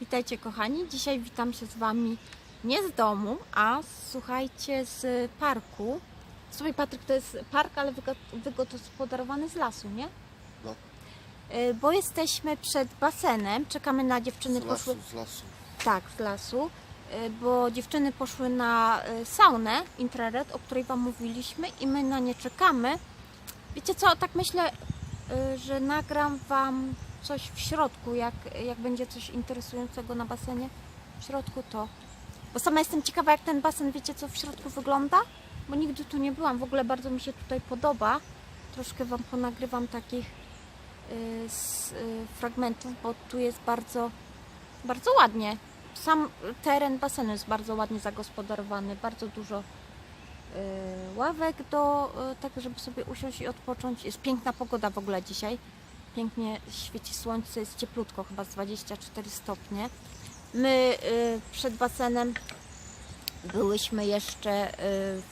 Witajcie kochani, dzisiaj witam się z Wami nie z domu, a słuchajcie z parku. Słuchaj Patryk, to jest park, ale wygo- wygospodarowany z lasu, nie? No. Y, Bo jesteśmy przed basenem, czekamy na dziewczyny Z poszły... lasu, z lasu. Tak, z lasu, y, bo dziewczyny poszły na y, saunę infrared, o której Wam mówiliśmy i my na nie czekamy. Wiecie co, tak myślę, że nagram Wam coś w środku, jak, jak będzie coś interesującego na basenie. W środku to. Bo sama jestem ciekawa, jak ten basen, wiecie co, w środku wygląda, bo nigdy tu nie byłam. W ogóle bardzo mi się tutaj podoba. Troszkę Wam ponagrywam takich y, z, y, fragmentów, bo tu jest bardzo bardzo ładnie. Sam teren basenu jest bardzo ładnie zagospodarowany, bardzo dużo y, ławek do tak, żeby sobie usiąść i odpocząć. Jest piękna pogoda w ogóle dzisiaj. Pięknie świeci słońce, jest cieplutko, chyba z 24 stopnie. My y, przed basenem byłyśmy jeszcze, y,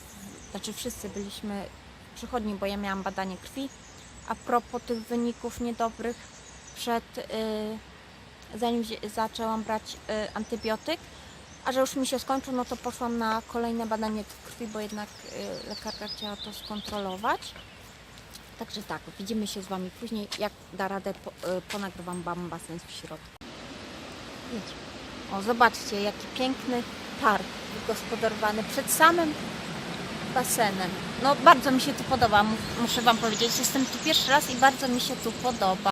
znaczy wszyscy byliśmy przychodni, bo ja miałam badanie krwi. A propos tych wyników niedobrych przed y, zanim zaczęłam brać antybiotyk, a że już mi się skończył, no to poszłam na kolejne badanie krwi, bo jednak lekarka chciała to skontrolować. Także tak, widzimy się z Wami później. Jak da radę, po, ponagrywam Wam basen w środku. Idź. O, zobaczcie, jaki piękny park wygospodarowany przed samym basenem. No, bardzo mi się tu podoba, mu- muszę Wam powiedzieć. Jestem tu pierwszy raz i bardzo mi się tu podoba.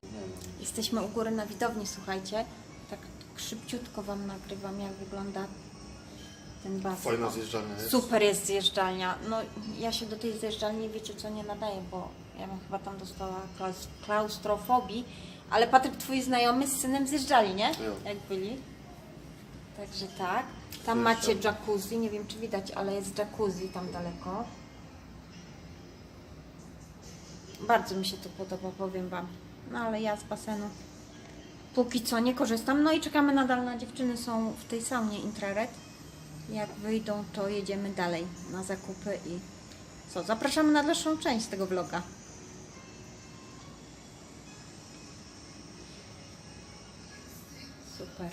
Jesteśmy u góry na widowni, słuchajcie. Tak szybciutko Wam nagrywam, jak wygląda ten basen. Fajna zjeżdżalnia jest. Super jest zjeżdżalnia. No ja się do tej zjeżdżalni wiecie co nie nadaję, bo ja bym chyba tam dostała klaus- klaustrofobii. Ale Patryk, twój znajomy z synem zjeżdżali, nie? Jo. Jak byli. Także tak. Tam macie jacuzzi, nie wiem czy widać, ale jest jacuzzi tam daleko. Bardzo mi się to podoba, powiem Wam. No ale ja z basenu póki co nie korzystam. No i czekamy nadal na dziewczyny, są w tej saunie infrared. Jak wyjdą, to jedziemy dalej na zakupy i co? Zapraszamy na dalszą część tego vloga. Super.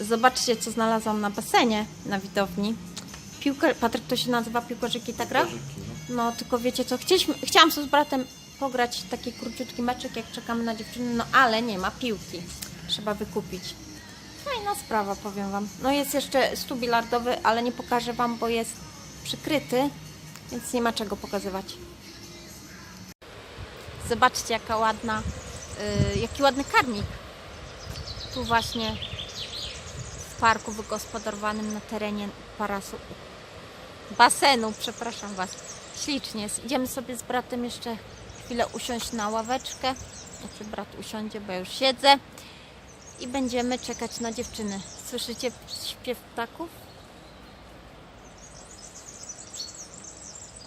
Zobaczcie, co znalazłam na basenie, na widowni. Piłka, Patryk, to się nazywa piłkarzyki ta gra? No. No, tylko wiecie co, chcieliśmy, chciałam sobie z bratem pograć taki króciutki meczek, jak czekamy na dziewczyny, no ale nie ma piłki. Trzeba wykupić. Fajna sprawa, powiem Wam. No jest jeszcze stół bilardowy, ale nie pokażę Wam, bo jest przykryty, więc nie ma czego pokazywać. Zobaczcie, jaka ładna, yy, jaki ładny karmik. Tu właśnie parku wygospodarowanym na terenie parasu, basenu, przepraszam Was, ślicznie. Idziemy sobie z bratem jeszcze chwilę usiąść na ławeczkę. Znaczy brat usiądzie, bo ja już siedzę. I będziemy czekać na dziewczyny. Słyszycie śpiew ptaków?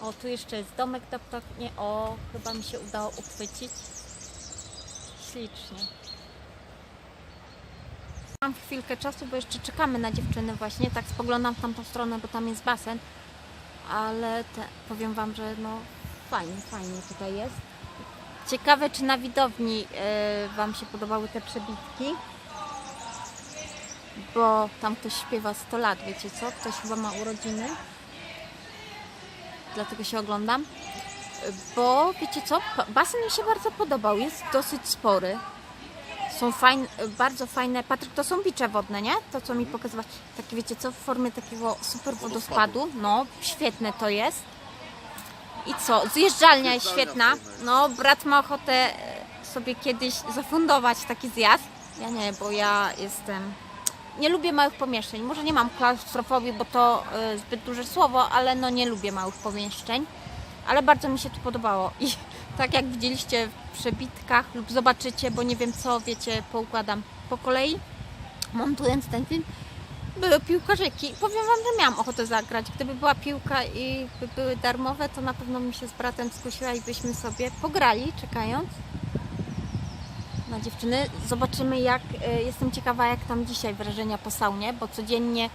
O, tu jeszcze jest domek dla ptaków. Nie, o, chyba mi się udało uchwycić. Ślicznie. Mam chwilkę czasu, bo jeszcze czekamy na dziewczyny właśnie. Tak spoglądam w tamtą stronę, bo tam jest basen. Ale te, powiem Wam, że no fajnie, fajnie tutaj jest. Ciekawe, czy na widowni e, Wam się podobały te przebitki. Bo tam ktoś śpiewa 100 lat, wiecie co? Ktoś chyba ma urodziny. Dlatego się oglądam. E, Bo wiecie co? Basen mi się bardzo podobał. Jest dosyć spory. Są fajne, bardzo fajne. Patryk, to są bicze wodne, nie? To co mi pokazywać. Takie wiecie co? W formie takiego super wodospadu. No, świetne to jest. I co? Zjeżdżalnia jest świetna. No, brat ma ochotę e, sobie kiedyś zafundować taki zjazd. Ja nie, bo ja jestem. Nie lubię małych pomieszczeń. Może nie mam klaustrofobii, bo to e, zbyt duże słowo, ale no nie lubię małych pomieszczeń. Ale bardzo mi się to podobało. I tak jak widzieliście przebitkach lub zobaczycie, bo nie wiem co, wiecie, poukładam po kolei, montując ten film, były piłkarzyki. Powiem Wam, że miałam ochotę zagrać. Gdyby była piłka i by były darmowe, to na pewno bym się z bratem skusiła i byśmy sobie pograli, czekając na dziewczyny. Zobaczymy jak, e, jestem ciekawa jak tam dzisiaj wrażenia po saunie, bo codziennie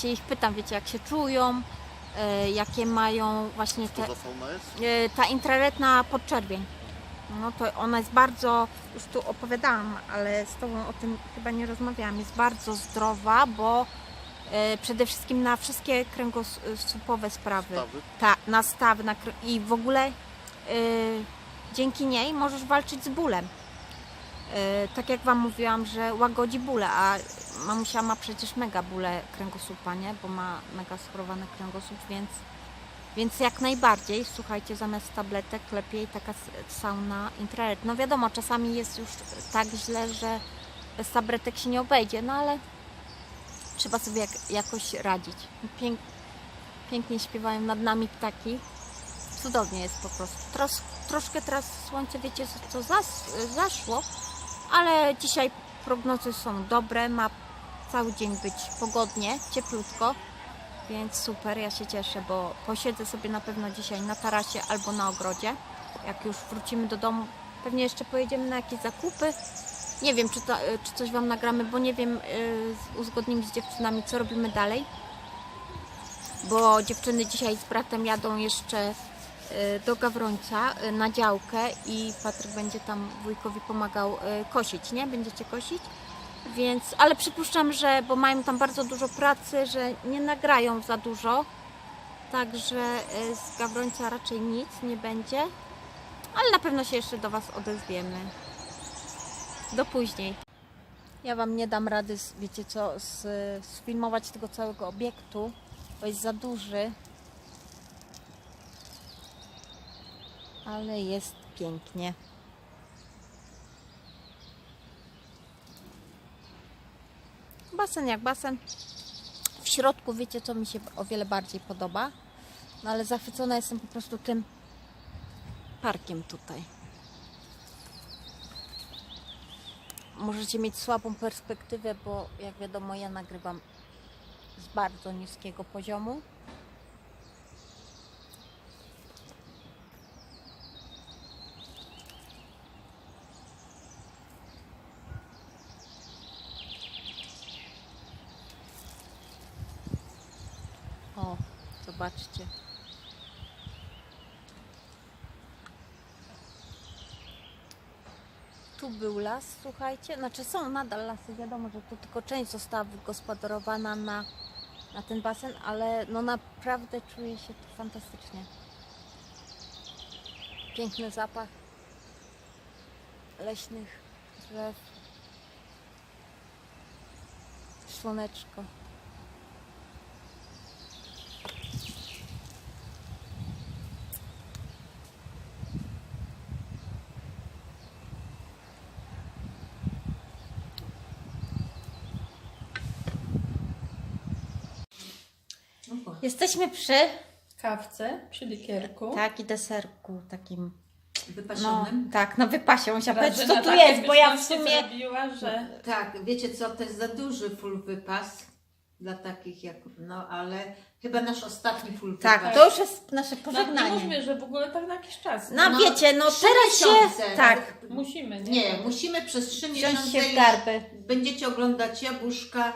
się ich pytam, wiecie, jak się czują, e, jakie mają właśnie te? E, ta intraretna podczerwień. No to ona jest bardzo, już tu opowiadałam, ale z Tobą o tym chyba nie rozmawiałam, jest bardzo zdrowa, bo e, przede wszystkim na wszystkie kręgosłupowe sprawy, Stawy? ta, na stawy na, i w ogóle e, dzięki niej możesz walczyć z bólem. E, tak jak Wam mówiłam, że łagodzi bóle, a mamusia ma przecież mega bóle kręgosłupa, nie? Bo ma mega schorowany kręgosłup, więc więc jak najbardziej, słuchajcie, zamiast tabletek lepiej taka sauna infrared. No wiadomo, czasami jest już tak źle, że bez tabletek się nie obejdzie, no ale trzeba sobie jak, jakoś radzić. Pięk, pięknie śpiewają nad nami ptaki. Cudownie jest po prostu. Tros, troszkę teraz słońce, wiecie, co zas, zaszło, ale dzisiaj prognozy są dobre, ma cały dzień być pogodnie, cieplutko. Więc super, ja się cieszę, bo posiedzę sobie na pewno dzisiaj na tarasie albo na ogrodzie. Jak już wrócimy do domu, pewnie jeszcze pojedziemy na jakieś zakupy. Nie wiem, czy, to, czy coś Wam nagramy, bo nie wiem, yy, uzgodnimy z dziewczynami, co robimy dalej. Bo dziewczyny dzisiaj z bratem jadą jeszcze yy, do Gawrońca na działkę i Patryk będzie tam wujkowi pomagał kosić, nie? Będziecie kosić? Więc, ale przypuszczam, że, bo mają tam bardzo dużo pracy, że nie nagrają za dużo. Także y, z Gawrońca raczej nic nie będzie. Ale na pewno się jeszcze do Was odezwiemy. Do później. Ja Wam nie dam rady, wiecie co, sfilmować tego całego obiektu, bo jest za duży. Ale jest pięknie. Basen jak basen. W środku wiecie co mi się o wiele bardziej podoba. No ale zachwycona jestem po prostu tym parkiem tutaj. Możecie mieć słabą perspektywę, bo jak wiadomo ja nagrywam z bardzo niskiego poziomu. O, zobaczcie. Tu był las, słuchajcie. Znaczy są nadal lasy, wiadomo, że tu tylko część została wygospodarowana na, na ten basen, ale no naprawdę czuję się tu fantastycznie. Piękny zapach leśnych drzew. Słoneczko. Jesteśmy przy kawce, przy likierku. tak i deserku takim. No, wypasionym. tak, na wypasie. Musia powiedzieć, co tu jest, bo ja w sumie zrobiła, że Tak, wiecie co, to jest za duży full wypas dla takich jak, no ale chyba nasz ostatni full Tak, wypas. to już jest nasze no, nie pożegnanie. mówmy, że w ogóle tak na jakiś czas. No, No, wiecie, no trzy teraz się. Tak, Musimy, nie? Nie, musimy przez trzy wziąć miesiące się w już garby. będziecie oglądać jabłuszka,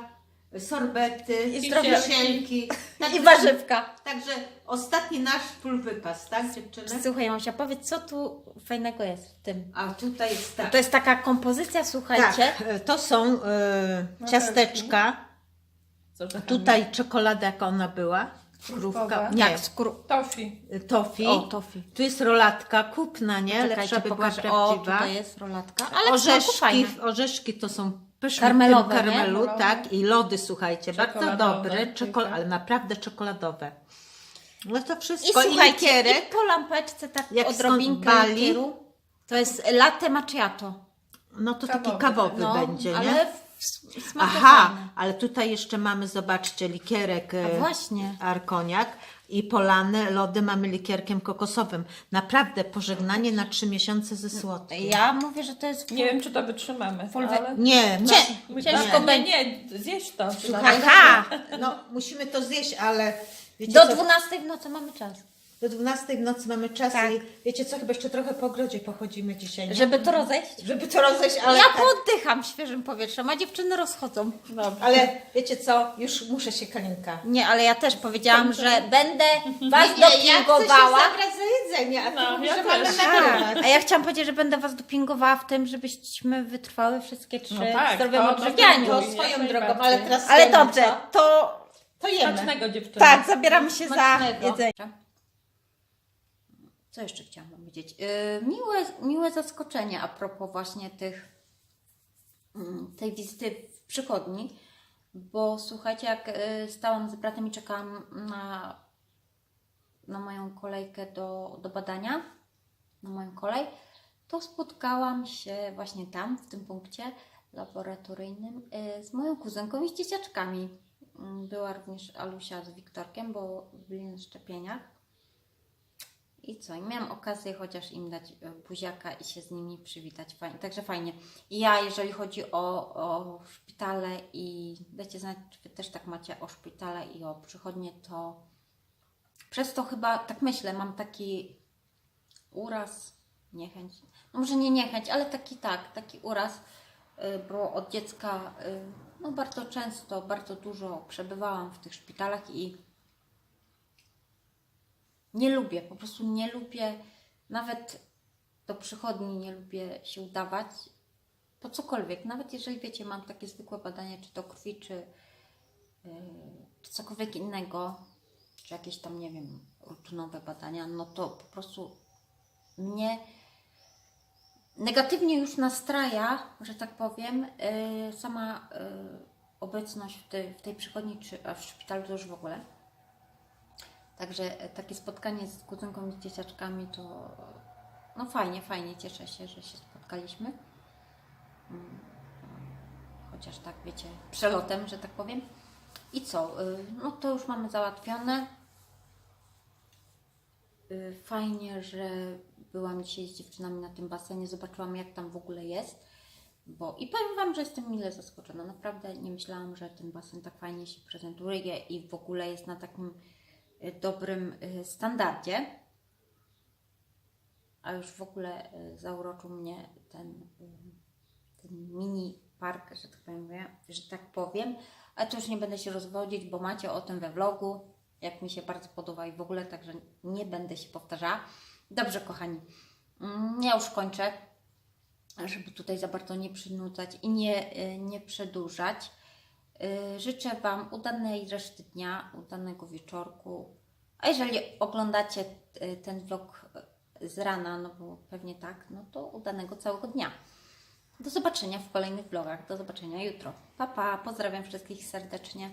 sorbety, I wisienki. I warzywka. Także ostatni nasz full wypas, tak dziewczyny? Słuchaj, Mosia, powiedz, co tu fajnego jest w tym? A tutaj jest tak. To jest taka kompozycja, słuchajcie. Tak, to są e, ciasteczka. Tutaj czekolada, jaka ona była. Krówka. Nie, Tak, skór... Tofi. tofi. O, tofi. Tu jest rolatka kupna, nie? Czekajcie, Lepsza by była pokażę. O, prawdziwa. tutaj jest rolatka. Ale orzeszki, orzeszki to są pyszne Karmelowe, w tym nie? karmelu, Karmelowe. tak? I lody, słuchajcie, bardzo Czekoladowe, dobre, czekol- ale naprawdę czekoladowe. No to I wszystko. słuchajcie, i po lampeczce tak Jak odrobinkę Bali. likieru. To jest latte macchiato. No to taki Kawowy. kawowy No, będzie, nie? ale Aha, ale tutaj jeszcze mamy, zobaczcie, likierek e, A właśnie. arkoniak i polane lody mamy likierkiem kokosowym. Naprawdę pożegnanie na trzy miesiące ze słodkiem. Ja mówię, że to jest... Nie wiem, czy to wytrzymamy. Fulwe- ale... Nie, no, My- ciężko nie, będzie. Nie, zjeść to. Aha! no musimy to zjeść, ale wiecie Do co, 12 w nocy mamy czas. Do 12 w nocy mamy czas Tak. i wiecie co, chyba jeszcze trochę po ogrodzie pochodzimy dzisiaj, nie? Żeby to rozejść? Żeby to rozejść, ale, ja tak, poddycham świeżym powietrzem, a dziewczyny rozchodzą. Dobrze. ale wiecie co, już muszę się Kalinka. Nie, ale ja też powiedziałam, że będę was Nie, ja chcę się dopingowała. zabrać za jedzenie, a ty No, mówisz, ja że też. mamy Tak, nagrywać. a ja chciałam powiedzieć, że będę was dopingowała w tym, żebyśmy wytrwały wszystkie trzy No tak, w zdrowym to- to- odżywianiu. to- swoją drogą, ale teraz Ale jemy, dobrze, co? to To jemy. Smacznego dziewczyny. tak, zabieramy się za Smacznego. jedzenie. Co jeszcze chciałam powiedzieć? Yy, miłe, miłe zaskoczenie a propos właśnie tych mm, tej wizyty w przychodni, bo słuchajcie, jak y, stałam z bratem i czekałam na, na moją kolejkę do, do badania, na moją kolej, to spotkałam się właśnie tam, w tym punkcie laboratoryjnym y, z moją kuzynką i z dzieciaczkami. Mm, Była również Alusia z Wiktorkiem, bo byli na szczepieniach. I co? I miałam okazję chociaż im dać e, buziaka i się z nimi przywitać. Fajnie. Także fajnie. I ja, jeżeli chodzi o, o szpitale i dajcie znać, czy Wy też tak macie o szpitale i o przychodnie, to przez to chyba, tak myślę, mam taki uraz, niechęć. No może nie niechęć, ale taki tak, taki uraz, y, bo od dziecka y, no bardzo często, bardzo dużo przebywałam w tych szpitalach i nie lubię, po prostu nie lubię, nawet do przychodni nie lubię się udawać, po cokolwiek, nawet jeżeli wiecie, mam takie zwykłe badania, czy to krwi, czy, yy, czy cokolwiek innego, czy jakieś tam, nie wiem, rutynowe badania, no to po prostu mnie negatywnie już nastraja, że tak powiem, yy, sama yy, obecność w tej, w tej przychodni, czy a w szpitalu to już w ogóle. Także takie spotkanie z kuzynką i dzieciaczkami to no fajnie, fajnie, cieszę się, że się spotkaliśmy. Mm, Chociaż tak, wiecie, przelotem, że tak powiem. I co? y, No to już mamy załatwione. Y, Fajnie, że byłam dzisiaj z dziewczynami na tym basenie, zobaczyłam jak tam w ogóle jest. Bo i powiem Wam, że jestem mile zaskoczona. Naprawdę nie myślałam, że ten basen tak fajnie się prezentuje i w ogóle jest na takim dobrym y, standardzie. A już w ogóle y, zauroczył mnie ten, y, ten mini park, że tak powiem, że tak powiem. Ale to już nie będę się rozwodzić, bo macie o tym we vlogu, jak mi się bardzo podoba i w ogóle, także nie będę się powtarzała. Dobrze, kochani, Mm, ja już kończę żeby tutaj za bardzo nie przynudzać i nie, y, nie przedłużać. Y, Życzę Wam udanej reszty dnia, udanego wieczorku. A jeżeli oglądacie y, ten vlog y, z rana, no bo pewnie tak, no to udanego całego dnia. Do zobaczenia w kolejnych vlogach. Do zobaczenia jutro. Pa, pa. Pozdrawiam wszystkich serdecznie.